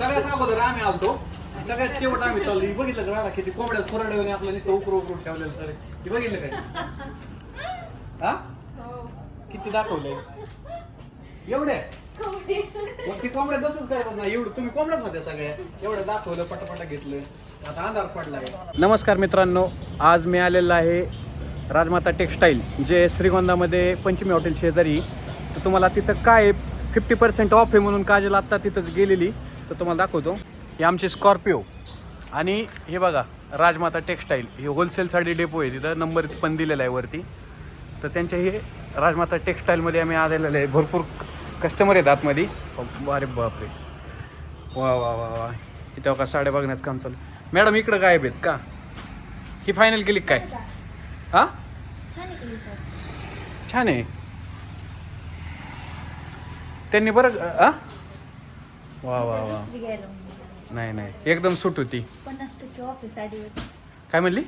सगळ्यात अगोदर आम्ही आलतो. आणि सगळ्यात शेवट आम्ही चाललो. हे बघितलं का मला किती कोंबड्या कुराड्याने आपलं नुसतं उकरू उकरून ठेवलेलं सर हे बघितलं काय हा? किती दाखवलंय? एवढे? मग ती कोंबड्या तसंच करतात ना. एवढं तुम्ही कोंबड्याच होत्या सगळ्या. एवढं दाखवलं पटापटा घेतलं. आता अंधार पडलाय. नमस्कार मित्रांनो. आज मी आलेलो आहे राजमाता टेक्स्टाईल जे श्रीगोंदामध्ये पंचमी हॉटेल शेजारी. तर तुम्हाला तिथं काय फिफ्टी पर्सेंट ऑफ आहे म्हणून काजल आत्ता तिथंच गेलेली. तर तुम्हाला दाखवतो. हे आमचे स्कॉर्पिओ आणि हे बघा राजमाता टेक्स्टाईल. हे होलसेल साडी डेपो आहे. तिथं नंबर पण दिलेला आहे वरती. तर त्यांचे हे राजमाता टेक्स्टाईलमध्ये आम्ही आलेलं आहे. भरपूर कस्टमर आहेत आतमध्ये. अरे बापरे. वा वा वा वा. इथं का साड्या बघण्याचं काम चालू मॅडम इकडं गायब आहेत का? ही फायनल केली काय? हा? छान आहे. त्यांनी बरं आ वा वा वा. नाही नाही. एकदम सूट होती. पन्नास टक्के ऑफ आहे साडीवर काय म्हणली?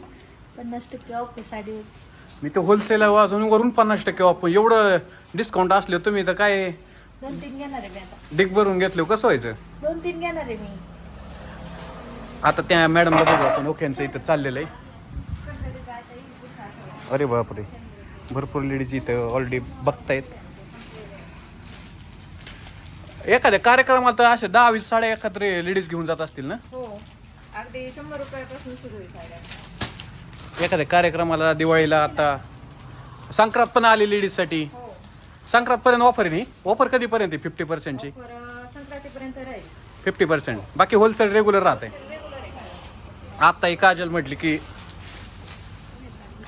पन्नास टक्के ऑफ आहे साडीवर मी तर होलसेल वाजून वरून पन्नास टक्के ऑफ एवढं डिस्काउंट असले तुम्ही तर काय दोन तीन घेणार आहे मी आता. डिक भरून घेतले कसं व्हायचं? दोन तीन घेणार आहे मी. आता त्या मॅडमला बघू आपण. ओक्यांचं इथं चाललेलं आहे. अरे बापरे. भरपूर लेडीज इथं ऑलरेडी बघतायत. एखाद्या कार्यक्रमात अशा दहा वीस साड्या एकत्र लेडीज घेऊन जात असतील ना? हो. अगदी शंभर रुपयापासून सुरू आहे साड्या. एखाद्या कार्यक्रमाला दिवाळीला आता संक्रांत पण आली लेडीजसाठी हो. संक्रांतपर्यंत ऑफर आहे नाही ऑफर कधीपर्यंत आहे? फिफ्टी पर्सेंटची संक्रांतीपर्यंत राहील. फिफ्टी पर्सेंट बाकी होलसेल रेग्युलर राहते रेग्युलर आहे आता ही काजल म्हटली की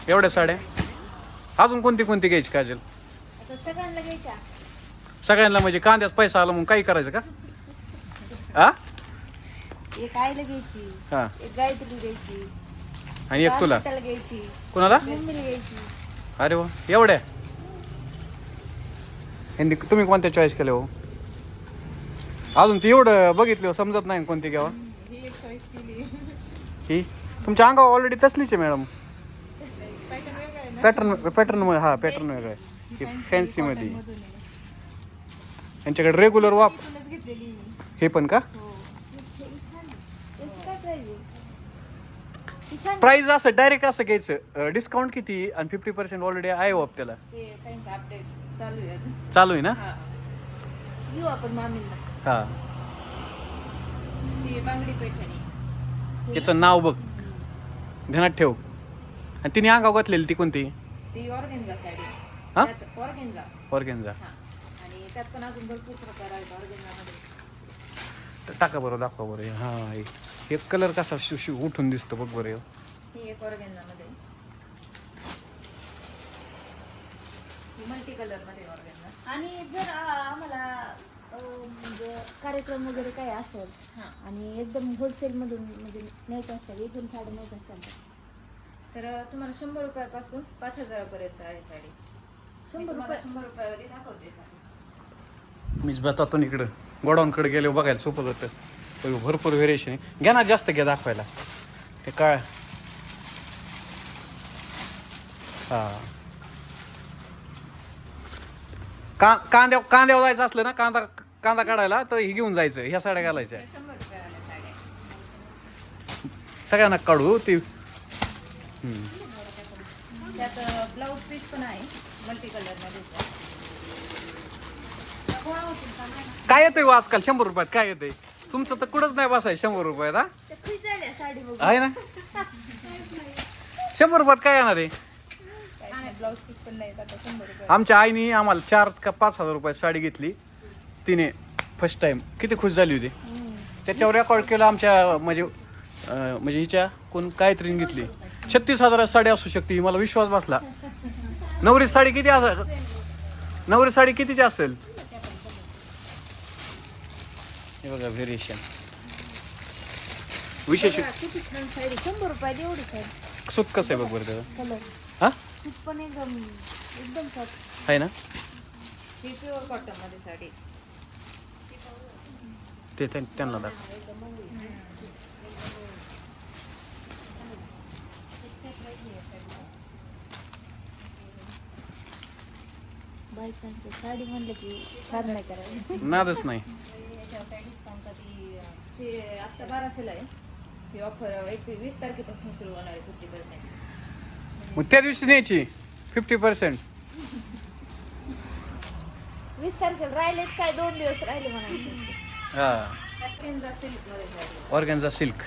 एवढ्या साड्या? अजून कोणती कोणती घ्यायची काजल? आता सगळ्यांना घ्यायच्या. सगळ्यांना म्हणजे कांद्यात पैसा आला म्हणून काही करायचं का? हा एक आईला घ्यायची हा. एक गायत्री घ्यायची आणि एक तुला. त्याला घ्यायची कुणाला? मम्मीला घ्यायची. अरे वा एवढ्या? यांनी तुम्ही कोणत्या चॉईस केल्या हो? अजून ती एवढं बघितलं समजत नाही कोणती घ्यावा. ही एक चॉईस केली. ही? तुमच्या अंगावर ऑलरेडी तसलीच आहे मॅडम. पॅटर्न वेगळा आहे ना. पॅटर्न पॅटर्न हा पॅटर्न वेगळं आहे. फॅन्सी मध्ये. मधून आहे. यांच्याकडे रेग्युलर वाप. इथूनच घेतलेली मी. हे पण का? हो. याची काय प्राईज प्राइस असं डायरेक्ट असं घ्यायचं. डिस्काउंट किती? आणि फिफ्टी पर्सेंट ऑलरेडी आहे ऑफ त्याला ते काहींचे अपडेट चालू आहे अजून. चालू आहे ना? हा. घेऊ आपण मामींना. हा. ती बांगडी पैठणी. याचं नाव बघ. ध्यानात ठेव. आणि तिने अंगाव घातलेली ती कोणती? ती ऑर्गेन्झा साडी. हा? त्यात ऑर्गेन्झा. ऑर्गेन्झा. हा. आणि त्यात पण अजून भरपूर प्रकार आहेत ऑर्गेन्झामध्ये तर टाका बरं दाखवा बरं. हा हे- हे कलर कसा शिव शिव उठून दिसतो बघ बरं. ही एक ऑर्गेन्झामध्ये ही मल्टी कलरमध्ये ऑर्गेन्झा आणि जर आ- आम्हाला अं, म्हणजे कार्यक्रम वगैरे काय असेल हां. आणि एकदम होलसेलमधून म्हणजे न्यायचं असेल एकदम साडी न्यायचं असेल तर? तुम्हाला शंभर रुपयापासून पाच हजारापर्यंत आहे साडी. शंभर रुपये? शंभर रुपयावरती दाखवते साडी. मीच बतातून इकडं. गोडाऊनकडे गेले बघायला सोपं होतं भरपूर व्हेरिएशन आहे. घ्या ना जास्त घ्या दाखवायला. ते काय? हा. का कांद्या कांद्यावर जायचं असलं ना कांदा कांदा काढायला तर हे घेऊन जायचं ह्या साड्या घालायच्या. सगळ्यांना काढू ती ब्लाऊज पीस पण आहे मल्टी कलर काय येतंय हो आजकाल? शंभर रुपयात काय येतंय? तुमचं तर कुठंच नाही बसाय शंभर रुपयात हा? आहे ना? शंभर रुपयात काय येणार आहे? आमच्या आईने आम्हाला चार का पाच हजार रुपयात साडी घेतली. तिने फर्स्ट टाइम किती खुश झाली होती. त्याच्यावर रेकॉर्ड केलं आमच्या म्हणजे म्हणजे हिच्या कोण काहीतरी घेतली. छत्तीस हजारात साडी असू शकते मला विश्वास बसला. नवरी साडी किती असेल नवरी साडी कितीची असेल? हे बघा व्हेरिएशन विशेष बघा, किती छान साडी. शंभर रुपयात एवढी साडी. सूत कसं आहे बघ बरं त्याचं? कलर हा? सूट पण एकदम आहे ना? ही प्युअर कॉटनमध्ये साडी. ते त्यां- त्यांना दाखव. बायकांची साडी म्हणलं की फार नाही नादच नाही. ती ते आता बाराशेला आहे. ही ऑफर एक वीस तारखेपासून सुरू होणार आहे फिफ्टी पर्सेंट मग त्या दिवशी न्यायची. फिफ्टी पर्सेंट वीस तारखेला राहिलेच काय? दोन दिवस राहिले म्हणायचे. हा. सिल्कमध्ये साडी ऑर्गॅन्झा सिल्क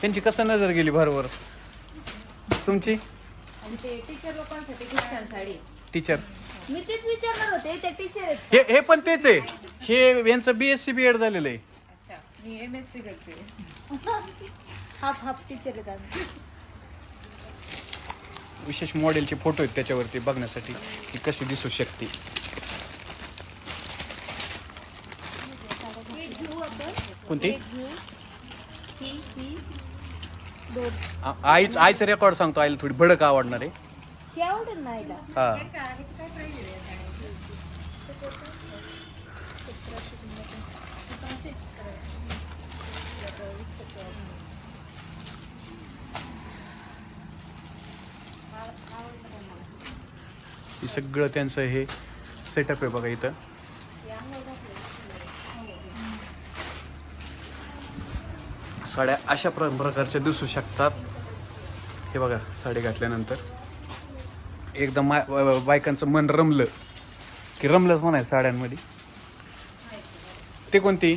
त्यांची कसं नजर गेली बरोबर तुमची? आणि ते टीचर लोकांसाठी खूप छान साडी आहे. टीचर मी तेच विचारणार होते ते टीचर आहेत हे हे पण तेच आहे. हे यांचं B S C B Ed झालेलं आहे. अच्छा मी एम एस सी करते. हाफ हाफ टीचर आहेत आम्ही. विशेष मॉडेलचे फोटो आहेत त्याच्यावरती बघण्यासाठी. की कशी दिसू शकते. एक घेऊ आपण. कोणती? एक घेऊ. ही ही दोन. आ- आईच आईचं रेकॉर्ड सांगतो. आईला थोडी भडक आवडणार आहे. ही आवडेल ना आईला. हा. हे सगळं त्यांचं हे सेटअप आहे बघा इथं. साड्या अशा प्र प्रकारच्या दिसू शकतात. हे बघा साडी घातल्यानंतर. एकदम मा- बायकांचं मन रमलं. की रमलंच म्हणायचं साड्यांमध्ये. ते कोणती?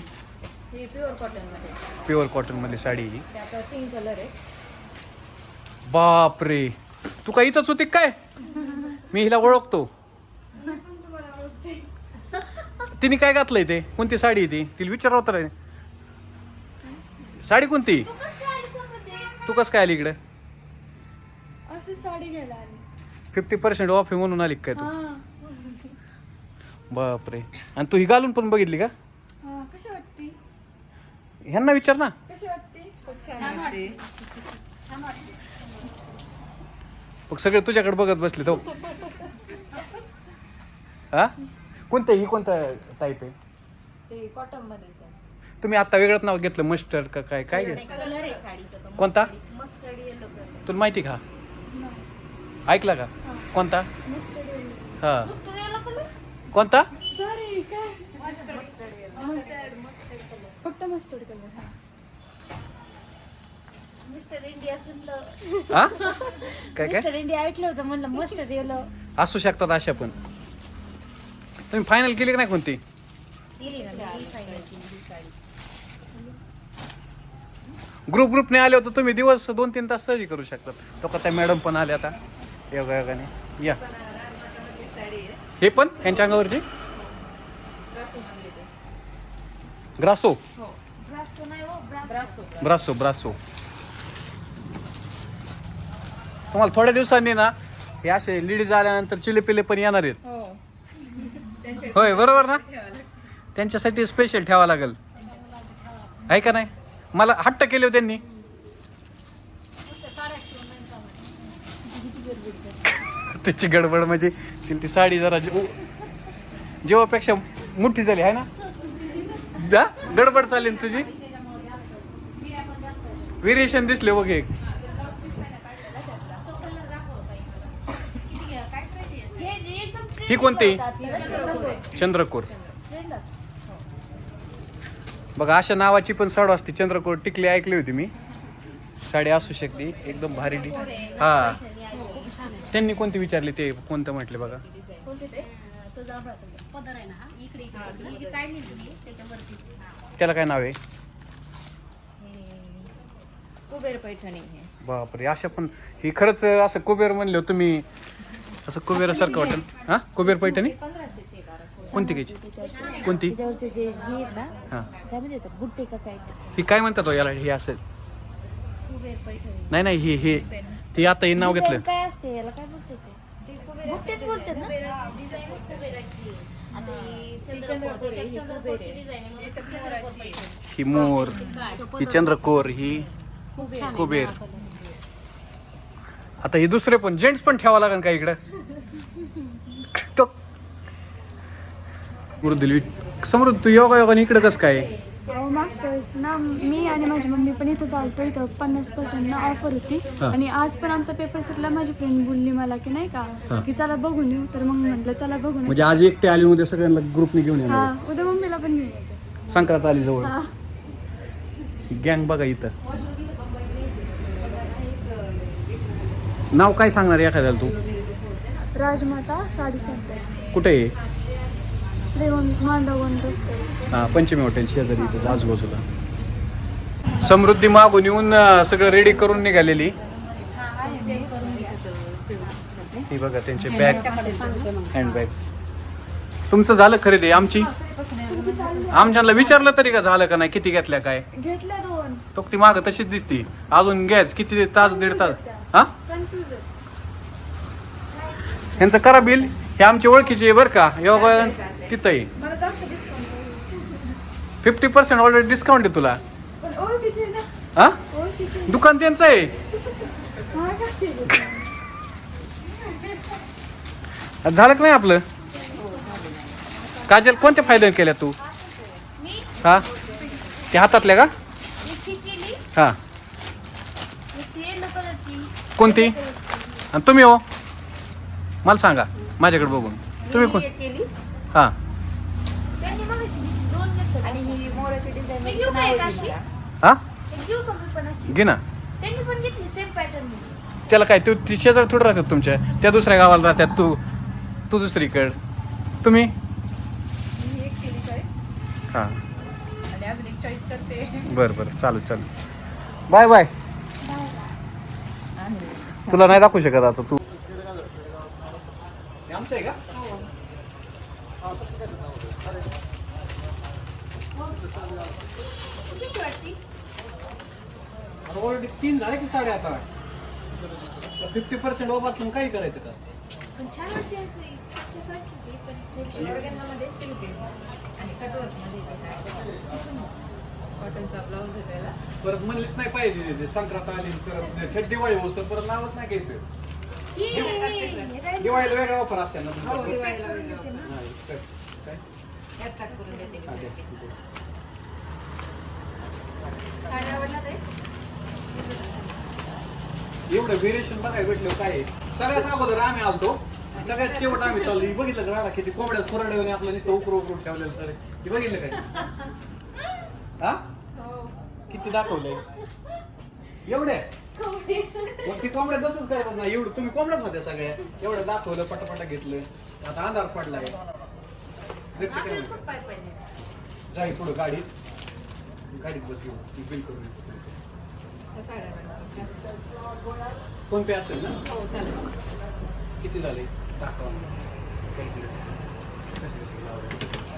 ही प्युअर कॉटनमध्ये प्युअर साडी ही. पिंक कलर आहे. बापरे. तू काय इथंच होती काय? मी हिला ओळखतो. तिने काय घातलंय ते? कोणती साडी आहे ती? तिला विचारावं तर आहे. साडी कोणती? तू कसं काय आली इकडे? अशी साडी घ्यायला आली. फिफ्टी पर्सेंट ऑफ आहे म्हणून आली का काय तू? बापरे. आणि तू ही घालून पण बघितली का? हा कशी वाटते? ह्यांना विचार ना. कशी वाटते? खूप छान वाटते. छान वाटते. मग सगळे तुझ्याकडे बघत बसले तो. हा? कोणतं ही कोणतं टाईप आहे? ते कॉटन मध्येच आहे. तुम्ही आता वेगळंच नाव घेतलं मस्टर्ड का काय? काय घेतलं? कलर आहे साडीचा तो कोणता? मस्टर्ड येलो कलर तुला माहिती का? ऐकला का? कोणता? हा. कोणता? सॉरी काय? फक्त मस्टर्ड कलर हा. काय इंडिया ऐकलं होतं म्हणलं मस्टर्ड येलो असू शकतात अशा पण. तुम्ही फायनल केली का नाही कोणती? ही ग्रुप ग्रुपने आले होते तुम्ही दिवस दोन तीन तास सहजी करू शकतात. तो का त्या मॅडम पण आले आता? योगा योगाने या. राजमाताची साडी आहे हे पण? यांच्या अंगावरची? ग्रासो. हो ब्रासो नाही हो ब्रासो ब्रासो ब्रासो ब्रासो तुम्हाला थोड्या दिवसांनी ना हे असे लेडीज आल्यानंतर चिले पिले पण येणार आहेत. हो. त्यांच्या होय बरोबर ना. त्यांच्यासाठी स्पेशल ठेवा लागेल. आहे का नाही? मला हट्ट केले हो त्यांनी. त्याची गडबड म्हणजे तिला ती साडी जरा जे- जेव्हापेक्षा मोठी झाली आहे ना? दा गडबड चालेल तुझी? व्हेरिएशन दिसले बघ एक. ही कोणती? चंद्रकोर. बघा अशा नावाची पण साडू असते. चंद्रकोर टिकली ऐकली होती मी. साडी असू शकते एकदम भारी हा. त्यांनी कोणती विचारली ते कोणतं म्हटले बघा? तो? जांभळा कलर पदर आहे ना हा इकडे इकडे ही जी काढली तुम्ही त्याच्यावरतीच त्याला काय नाव आहे? हे कुबेर पैठणी हे बापरे अशा पण ही खरंच असं कुबेर म्हणले तुम्ही. असं कुबेरासारखं वाटेल. हा? कुबेर पैठणी? पंधराशेचे बाराशे कोणती घ्यायची? कोणती? त्याच्यावरचे जे हे. आहेत ना हा त्यामध्ये येतात बुट्टे का काय ते. ही काय म्हणतात हो याला हे असं? कुबेर पैठणी. नाही नाही हे हे ती आता हे नाव घेतलं. काय असते याला काय बोलते ते बुट्टेच बोलतात ना? चंद्रकोर आहे, ही कुबेर आहे. ही मोर ही. चंद्रकोर ही कुबेर. आता हे दुसरे पण जेंट्स पण ठेवा लागेल का इकडं? तो. गुरुदिली समृद्ध तू योगा योगा इकडं कसं काय? मागच्या वेळेस ना मी आणि माझी मम्मी पण इथं चालतो इथं पन्नास पर्सेंट ना ऑफर होती. आणि आज पण आमचा पेपर सुटला माझी फ्रेंड बोलली मला की नाही. का की चला बघून येऊ. तर मग म्हटलं चला बघून येऊ. म्हणजे आज एकटे आले उद्या सगळ्यांना ग्रुपने घेऊन हा येणार उद्या मम्मीला पण घेऊन येते. संक्रांत आली जवळ. हा. गँग बघा इथं. नाव काय सांगणार एखाद्याला तू? राजमाता साडी सेंटर कुठे आहे? हा पंचमी हॉटेल शेजारी इथं आजूबाजूला. समृद्धी मागून येऊन अं, सगळं रेडी करून निघालेली. ही बघा त्यांचे बॅग हँडबॅग्स तुमचं झालं खरेदी आमची? आमच्याला विचारलं तरी का झालं का नाही किती घेतल्या काय? घेतल्या दोन. तो ती माग तशीच दिसती. अजून घ्यायच किती तास दीड तास. हा? कन्फ्युज ह्यांचं करा बिल. हे आमची ओळखीचे आहे बरं का. योगा तिथं आहे मला जास्त discount fifty percent already discount आहे तुला. पण ओळखीचे ना. हा ओळखीचे दुकान त्यांचं आहे. हा? झालं का नाही आपलं? काजल कोणत्या फायद्याने केल्या तू? हा? ते हातातल्या का? केली. हा. येलो कलरची. कोणती? आणि तुम्ही हो? मला सांगा. माझ्याकडे बघून. तुम्ही कोण? हा. त्यांनी मग दोन घेतलं आणि ही मोराची डिझाईन मी घेऊ का एक अशी? हा? एक घेऊ का मी पण अशी? घे ना. त्यांनी पण घेतली सेम पॅटर्न त्याला काय तू ती शेजारी थोडं राहतात तुमच्या त्या दुसऱ्या गावाला राहतात तू. तू दुसरीकड. तुम्ही? ही एक केली चॉईस हा. आणि अजून एक चॉईस करते बरं बरं. चालेल चालेल. Bye bye. तुला नाही दाखवू शकत आता तू. ऑलरेडी तीन झाले की साडे आता फिफ्टी पर्सेंट ऑफ असलं काही करायचं का? पण छान वाटते तुझ्यासारखीच आहे, पण ते- ऑर्गनमध्ये सिल्क आहे आणि कटवर्कमध्ये ते साडी कॉटनचा ब्लाऊज आहे त्याला. परत म्हणलीच नाही पाहिजे. ते संक्रांत आली परत थेट दिवाळी होस तर परत नावच नाही घ्यायचं? दिवाळीला वेगळा ऑफर असते ना हो तुमच्याकडे? दिवाळीला वेगळं हा, काय? यात देते मी. हा, दे, एवढं व्हेरिएशन बघायला भेटलं काय? आहे? सगळ्यात अगोदर आम्ही आलतो. आणि सगळ्यात शेवट आम्ही चाललो. हे बघितलं का राहिला किती कोंबड्या कुराड्याने आपलं नुसतं उकरू उकरून ठेवलेलं सर हे बघितलं काय हा? किती दाखवलंय? एवढे? मग ती कोंबड्या तसंच करतात ना. एवढं तुम्ही कोंबड्याच होत्या सगळ्या. एवढं दाखवलं पटापटा घेतलं. आता अंधार पडलाय. काय म्हणते? जाई पुढं गाडीत. गाडीत बस घेऊ बिल करून. येतो त्या साड्या बनवतात. फोन पे असेल ना? हो चालेल. किती झाले? दाखवा कॅल्क्युलेट कसे कसे लावले